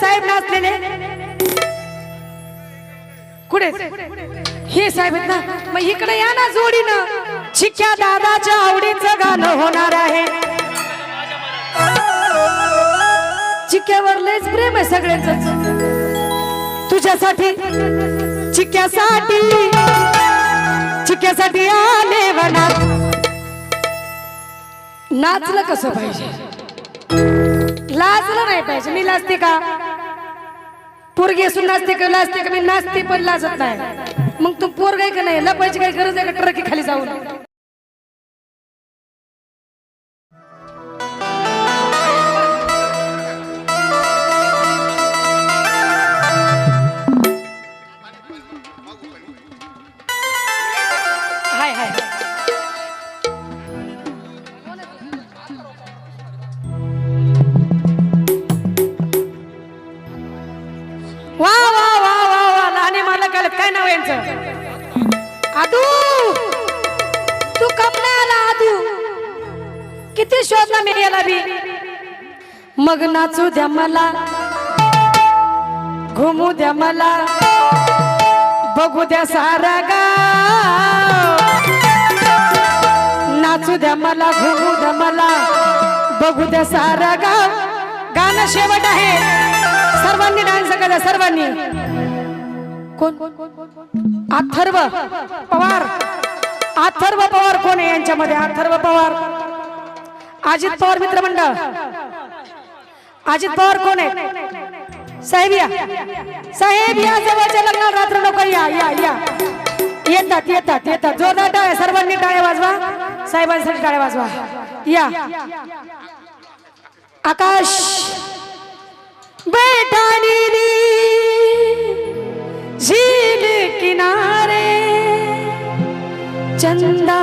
साहेब नाचलेले. कुठे? हे साहेब आहेत ना मग इकडे या ना जोडीनं. चिक्या दादाच्या आवडीचं गाणं होणार आहे. चिक्यावर लयच प्रेम आहे सगळ्यांच तुझ्यासाठी चिक्यासाठी चिक्यासाठी आले वनात. नाचलं कसं पाहिजे? लाजलं नाही पाहिजे. मी लाजते का? पोरगी असून नाचते का नाचते का मी नाचते पण लाजत नाही. मग तू पोरग आहे का नाही? लपायची काही गरज आहे का ट्रकी खाली जाऊन? हाय हाय. मग नाचू द्या मला. घुमू द्या मला. बघू द्या सारा गाव. नाचू द्या मला घुमू द्या मला. बघू द्या सारा गाव. गाणं शेवट आहे. सर्वांनी डान्स करा सर्वांनी. कोण? अथर्व पवार. अथर्व पवार कोण आहे यांच्यामध्ये? अथर्व पवार. अजित पवार मित्रमंडळ. अजित पवार कोण आहे? साहेब या. साहेब या जवळच्या लग्नात रात्र नको या या या. येतात येतात येतात. जोरदार टाळ्या सर्वांनी टाळ्या वाजवा. साहेबांसाठी टाळ्या वाजवा. या. आकाश बैठानी झील किनारे चंदा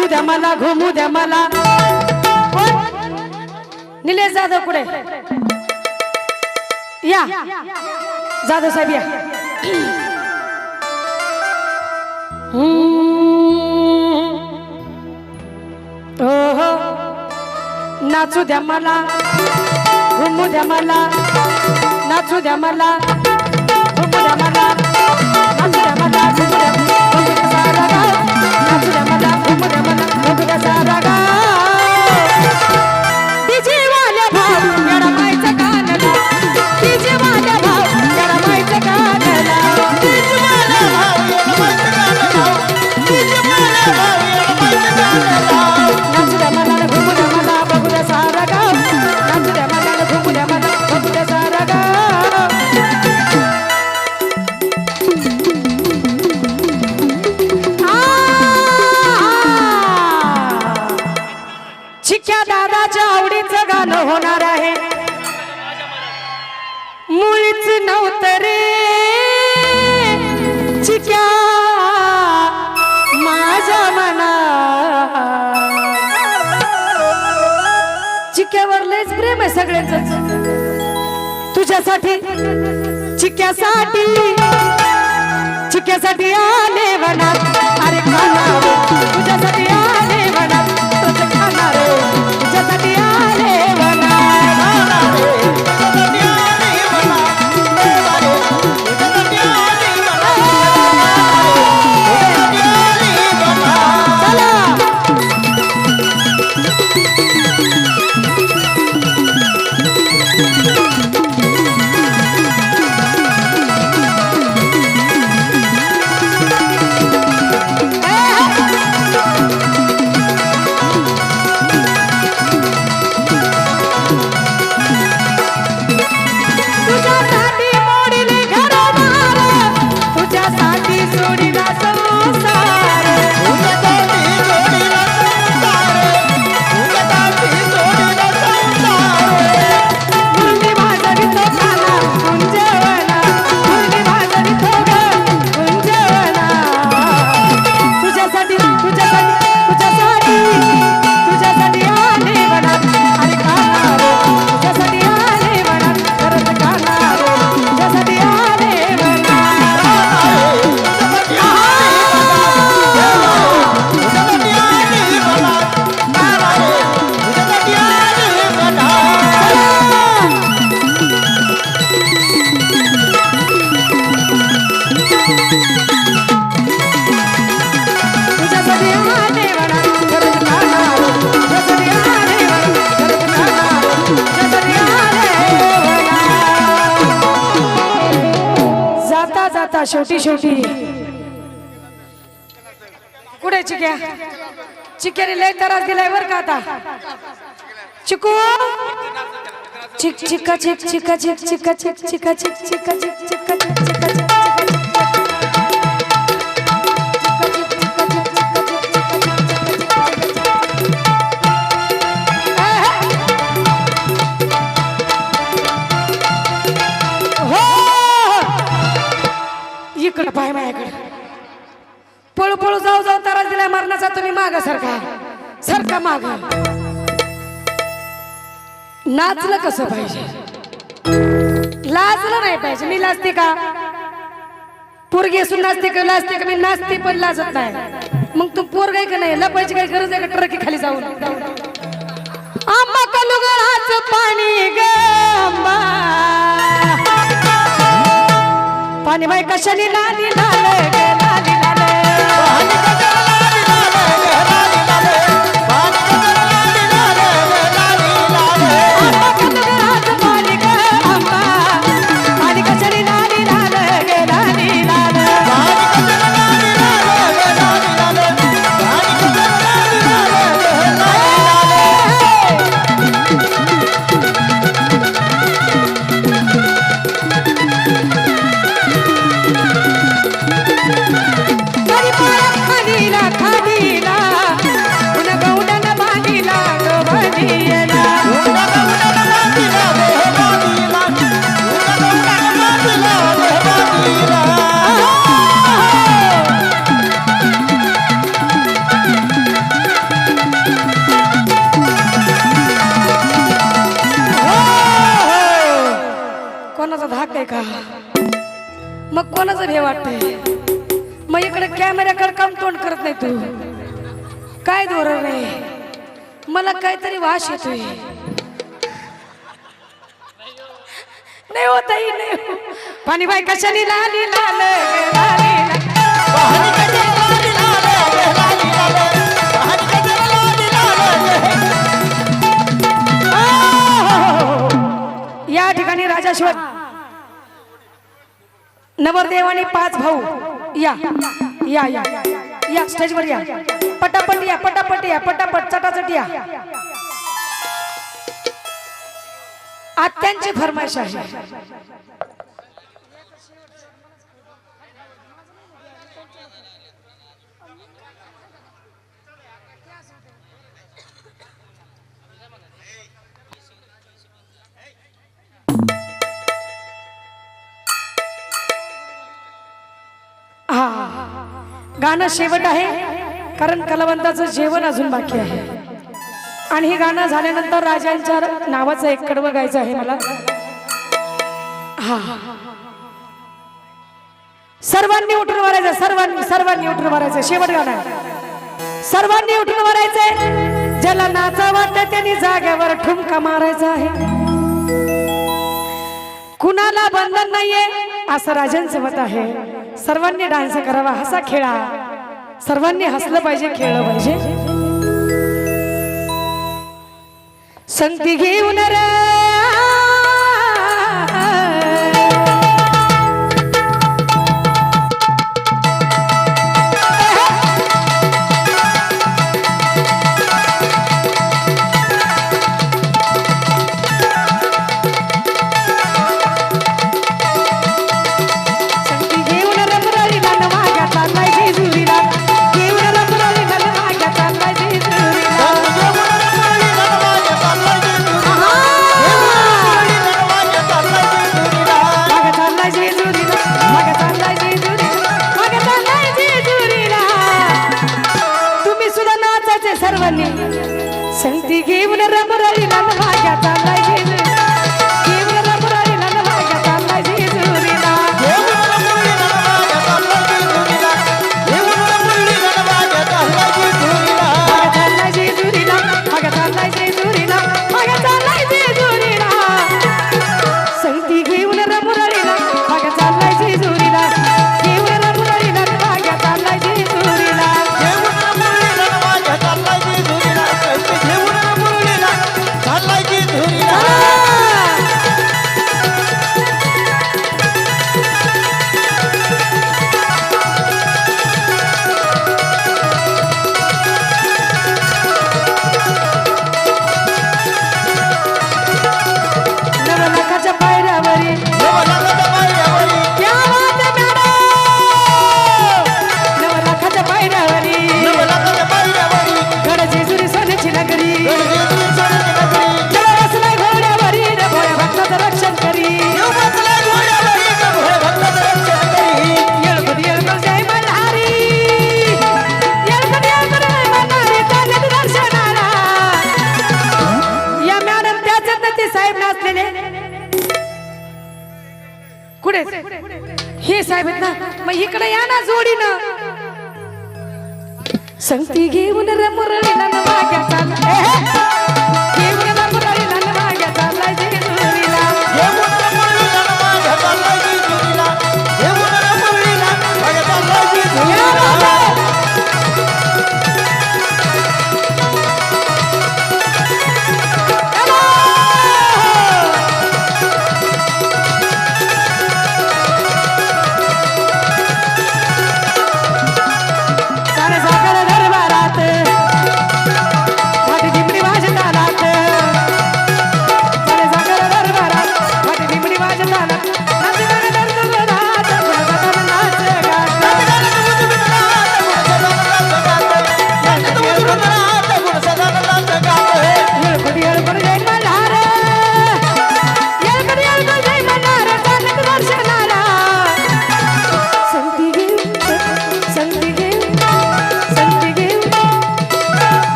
नाचू द्या मला घुमू द्या मला. निलेश जाधव पुढे या. जाधव साहेब या. हम्म. नाचू द्या मला घुमू द्या मला नाचू द्या मला. चिक्क्यावर लयच प्रेम आहे सगळ्यांच तुझ्यासाठी चिक्क्यासाठी चिक्क्यासाठी आले वनात. अरे खाणार जैसा आता शेवटी शेवटी कुठे चिक्या चिक्याने लय त्रास दिलाय बर का आता चिकू चिक चिका चिक चिका चिक चिका चिक चिका चिक चिका चिक चिका चिक चिका चिक इकडं पाय माझ्याकडे. पळू पळू जाऊ जाऊ तारा दिलाय मरणाचा तुम्ही माग सारखा सारखा माग. नाचलं कसं पाहिजे? लाजलं नाही पाहिजे. मी लाजते का? पोरगी असून नाचते का? लाजते का? मी नाचते पण लाजत नाही. मग तू पोर आहे का नाही? लपायची काही गरज आहे का ट्रकी खाली जाऊन? आंबा कलुगळाच पाणी ग पाणी बाय कशाने लाली लाल गेला कोणाचा का? मग कोणाचं भे वाटतंय? मग इकडे कॅमेऱ्याकडे काम तोंड करत नाही तू. काय धोरण आहे? मला काहीतरी वास येतोय. नाही होत नाही हो. पाणी बाई कशाने लाली लाल या ठिकाणी राजाशिवाय नवरदेव आणि पाच भाऊ. या. या या. या. स्टेजवर या. पटापट या पटापट या पटापट. चटाचट या. आत्यांची फरमाईश आहे. गाणं शेवट आहे कारण कलावंताचं जेवण अजून बाकी आहे. आणि हे गाणं झाल्यानंतर राजांच्या नावाचं एक कडवं गायचं आहे मला. हा. सर्वांनी उठून मारायचं सर्वांनी सर्वांनी उठून मारायचं. शेवट गाणं आहे. सर्वांनी उठून मारायचंय. ज्याला नाचा वाटत त्यांनी जाग्यावर ठुमका मारायचा आहे. कुणाला बंधन नाहीये असं राजांचं मत आहे. सर्वांनी डान्स करावा हसा खेळा. सर्वांनी हसलं पाहिजे खेळलं पाहिजे. संगती घेऊन रे. संगती घेऊन रमरारीला न माग्या साहेब नाचलेले? कुठे? हे साहेब आहेत ना मग इकडे या ना जोडीनं. संगती घेऊन रमुरळीला